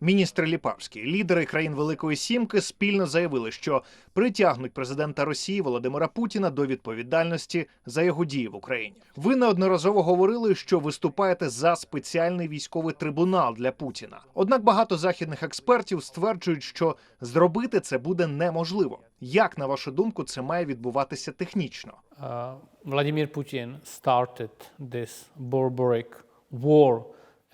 Міністр Ліпавський, лідери країн Великої Сімки спільно заявили, що притягнуть президента Росії Володимира Путіна до відповідальності за його дії в Україні. Ви неодноразово говорили, що виступаєте за спеціальний військовий трибунал для Путіна. Однак багато західних експертів стверджують, що зробити це буде неможливо. Як на вашу думку, це має відбуватися технічно? uh, Vladimir Putin started this barbaric war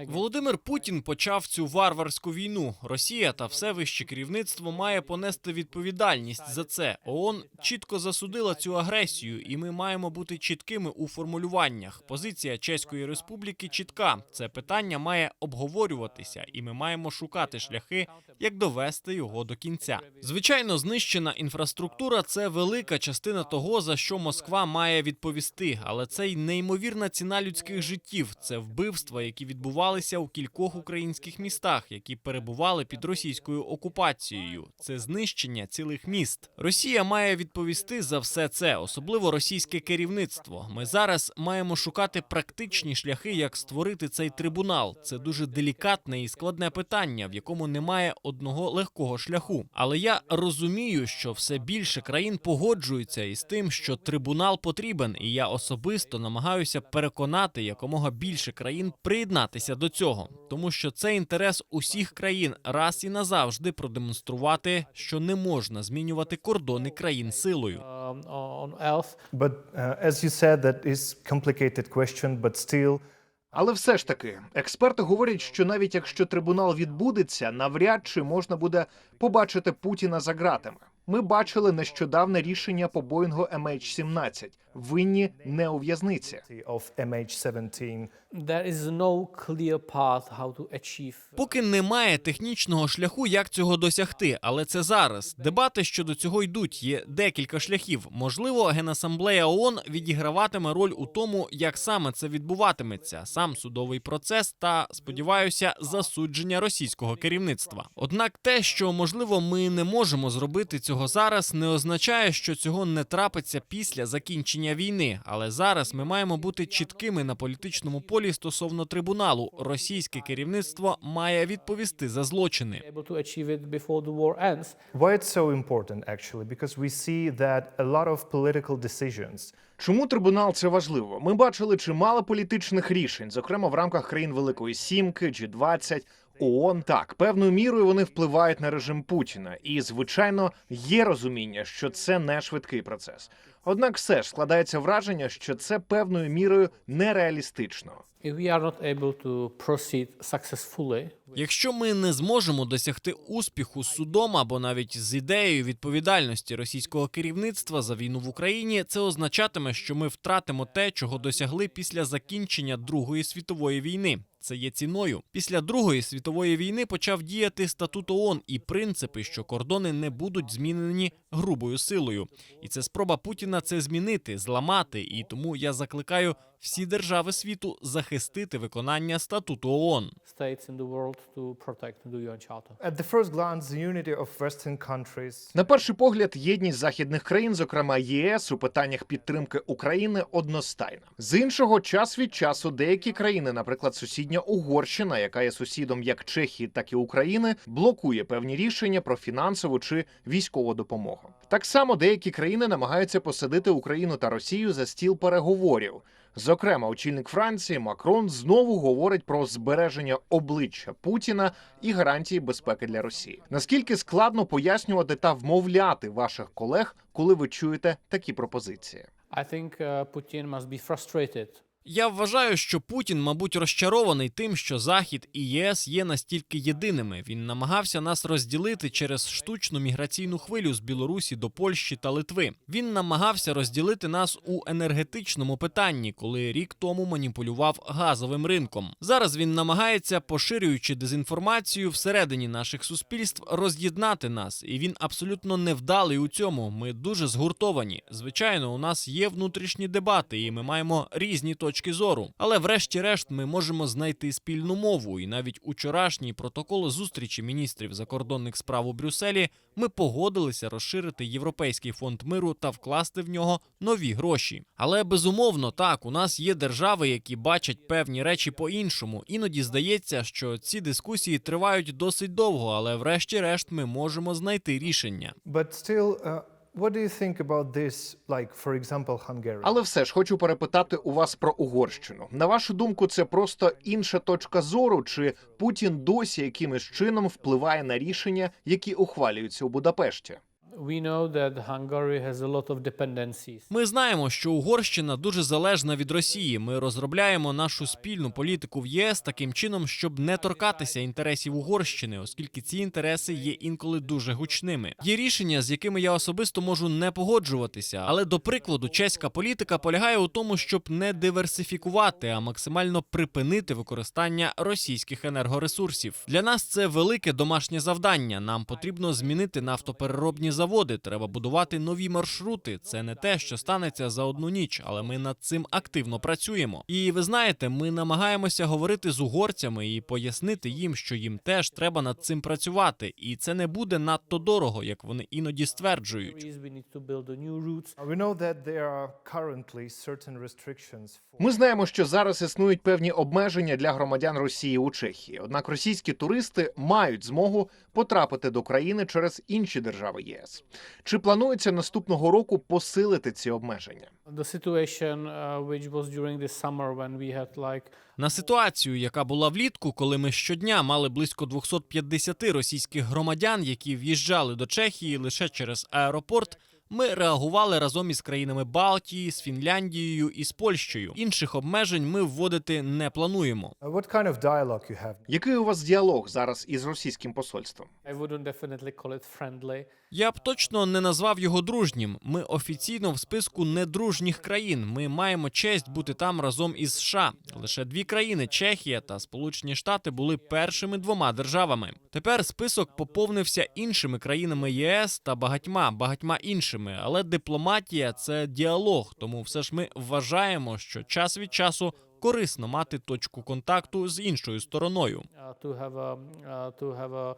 Володимир Путін почав цю варварську війну. Росія та все вище керівництво має понести відповідальність за це. ООН чітко засудила цю агресію, і ми маємо бути чіткими у формулюваннях. Позиція Чеської Республіки чітка. Це питання має обговорюватися, і ми маємо шукати шляхи, як довести його до кінця. Звичайно, знищена інфраструктура це велика частина того, за що Москва має відповісти, але це й неймовірна ціна людських життів. Це вбивства, які відбувалися у кількох українських містах, які перебували під російською окупацією. Це знищення цілих міст. Росія має відповісти за все це, особливо російське керівництво. Ми зараз маємо шукати практичні шляхи, як створити цей трибунал. Це дуже делікатне і складне питання, в якому немає одного легкого шляху. Але я розумію, що все більше країн погоджуються із тим, що трибунал потрібен, і я особисто намагаюся переконати якомога більше країн приєднатися до цього, тому що це інтерес усіх країн раз і назавжди продемонструвати, що не можна змінювати кордони країн силою. but uh, as you said that is complicated question but still Але все ж таки, експерти говорять, що навіть якщо трибунал відбудеться, навряд чи можна буде побачити Путіна за ґратами. Ми бачили нещодавне рішення по Боїнгу MH17. Винні не у в'язниці. of MH17 There is no clear path how to achieve. Поки немає технічного шляху, як цього досягти, але це зараз. Дебати щодо цього йдуть. Є декілька шляхів. Можливо, генасамблея ООН відіграватиме роль у тому, як саме це відбуватиметься, сам судовий процес та сподіваюся, засудження російського керівництва. Однак, те, що можливо, ми не можемо зробити цього зараз, не означає, що цього не трапиться після закінчення війни. Але зараз ми маємо бути чіткими на політичному полі стосовно трибуналу. Російське керівництво має відповісти за злочини. Why it's so important actually because we see that a lot of political decisions Чому трибунал це важливо? Ми бачили чимало політичних рішень, зокрема в рамках країн Великої Сімки, G20, ООН. Так, певною мірою вони впливають на режим Путіна, і звичайно є розуміння, що це не швидкий процес. Однак, все ж складається враження, що це певною мірою нереалістично. Якщо ми не зможемо досягти успіху з судом або навіть з ідеєю відповідальності російського керівництва за війну в Україні, це означатиме, що ми втратимо те, чого досягли після закінчення Другої світової війни. Це є ціною. Після Другої світової війни почав діяти статут ООН і принципи, що кордони не будуть змінені грубою силою. І це спроба Путіна це змінити, зламати. І тому я закликаю всі держави світу захистити виконання статуту ООН. На перший погляд, єдність західних країн, зокрема ЄС, у питаннях підтримки України одностайна. З іншого, час від часу деякі країни, наприклад, сусідня Угорщина, яка є сусідом як Чехії, так і України, блокує певні рішення про фінансову чи військову допомогу. Так само деякі країни намагаються посадити Україну та Росію за стіл переговорів. Зокрема, очільник Франції Макрон знову говорить про збереження обличчя Путіна і гарантії безпеки для Росії. Наскільки складно пояснювати та вмовляти ваших колег, коли ви чуєте такі пропозиції? I think uh, Putin must be frustrated Я вважаю, що Путін, мабуть, розчарований тим, що Захід і ЄС є настільки єдиними. Він намагався нас розділити через штучну міграційну хвилю з Білорусі до Польщі та Литви. Він намагався розділити нас у енергетичному питанні, коли рік тому маніпулював газовим ринком. Зараз він намагається, поширюючи дезінформацію всередині наших суспільств, роз'єднати нас, і він абсолютно невдалий у цьому. Ми дуже згуртовані. Звичайно, у нас є внутрішні дебати, і ми маємо різні точки точки зору. Але врешті-решт ми можемо знайти спільну мову. І навіть учорашній протокол зустрічі міністрів закордонних справ у Брюсселі ми погодилися розширити європейський фонд миру та вкласти в нього нові гроші. Але безумовно, так у нас є держави, які бачать певні речі по-іншому. Іноді здається, що ці дискусії тривають досить довго, але врешті-решт ми можемо знайти рішення. But still, uh, what do you think about this, like, for example, Hungary? Але все ж хочу перепитати у вас про Угорщину. На вашу думку, це просто інша точка зору, чи Путін досі якимось чином впливає на рішення, які ухвалюються у Будапешті? Ми знаємо, що Угорщина дуже залежна від Росії. Ми розробляємо нашу спільну політику в ЄС таким чином, щоб не торкатися інтересів Угорщини, оскільки ці інтереси є інколи дуже гучними. Є рішення, з якими я особисто можу не погоджуватися. Але до прикладу, чеська політика полягає у тому, щоб не диверсифікувати, а максимально припинити використання російських енергоресурсів. Для нас це велике домашнє завдання. Нам потрібно змінити нафтопереробні заводи. Треба будувати нові маршрути. Це не те, що станеться за одну ніч, але ми над цим активно працюємо. І ви знаєте, ми намагаємося говорити з угорцями і пояснити їм, що їм теж треба над цим працювати, і це не буде надто дорого, як вони іноді стверджують. Ми знаємо, що зараз існують певні обмеження для громадян Росії у Чехії. Однак російські туристи мають змогу потрапити до країни через інші держави ЄС. Чи планується наступного року посилити ці обмеження? Uh, На ситуацію, яка була влітку, коли ми щодня мали близько 250 російських громадян, які в'їжджали до Чехії лише через аеропорт. Ми реагували разом із країнами Балтії, з Фінляндією і з Польщею. Інших обмежень ми вводити не плануємо. Uh, kind of? Який у вас діалог зараз із російським посольством? I wouldn't definitely call it friendly. Я б точно не назвав його дружнім. Ми офіційно в списку недружніх країн. Ми маємо честь бути там разом із США. Лише дві країни Чехія та Сполучені Штати були першими двома державами. Тепер список поповнився іншими країнами ЄС та багатьма багатьма іншими. Але дипломатія це діалог. Тому все ж ми вважаємо, що час від часу корисно мати точку контакту з іншою стороною. Uh, uh,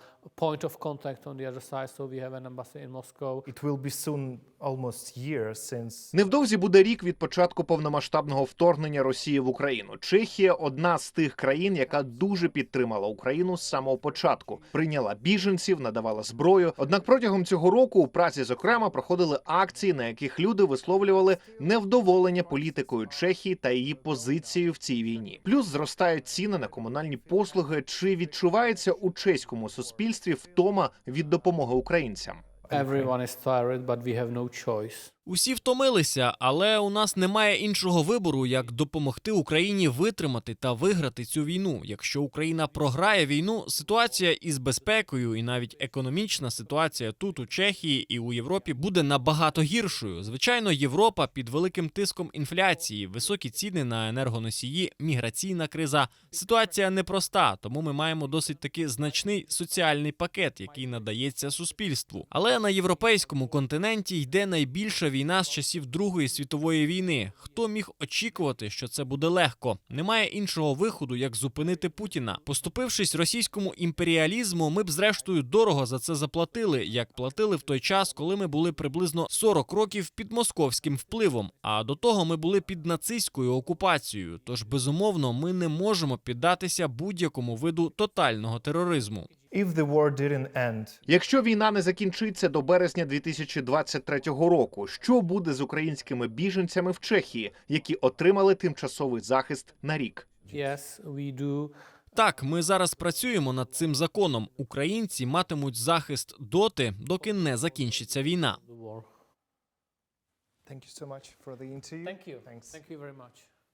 Невдовзі буде рік від початку повномасштабного вторгнення Росії в Україну. Чехія одна з тих країн, яка дуже підтримала Україну з самого початку, прийняла біженців, надавала зброю. Однак протягом цього року у праці, зокрема, проходили акції, на яких люди висловлювали невдоволення політикою Чехії та її позицією в цій війні. Плюс зростають ціни на комунальні послуги. Чи відчувається у чеському суспільстві втома від допомоги українцям? Everyone is tired, but we have no choice. Усі втомилися, але у нас немає іншого вибору, як допомогти Україні витримати та виграти цю війну. Якщо Україна програє війну, ситуація із безпекою і навіть економічна ситуація тут у Чехії і у Європі буде набагато гіршою. Звичайно, Європа під великим тиском інфляції, високі ціни на енергоносії, міграційна криза. Ситуація непроста, тому ми маємо досить таки значний соціальний пакет, який надається суспільству. Але на європейському континенті йде найбільша війна з часів Другої світової війни. Хто міг очікувати, що це буде легко? Немає іншого виходу, як зупинити Путіна. Поступившись російському імперіалізму, ми б зрештою дорого за це заплатили, як платили в той час, коли ми були приблизно 40 років під московським впливом. А до того ми були під нацистською окупацією. Тож безумовно, ми не можемо піддатися будь-якому виду тотального тероризму. If the war didn't end, Якщо війна не закінчиться до березня 2023 року, що буде з українськими біженцями в Чехії, які отримали тимчасовий захист на рік? Yes, we do. Так, ми зараз працюємо над цим законом. Українці матимуть захист доти, доки не закінчиться війна. Thank you so much for the interview. Thank you. Thanks. Thank you very much.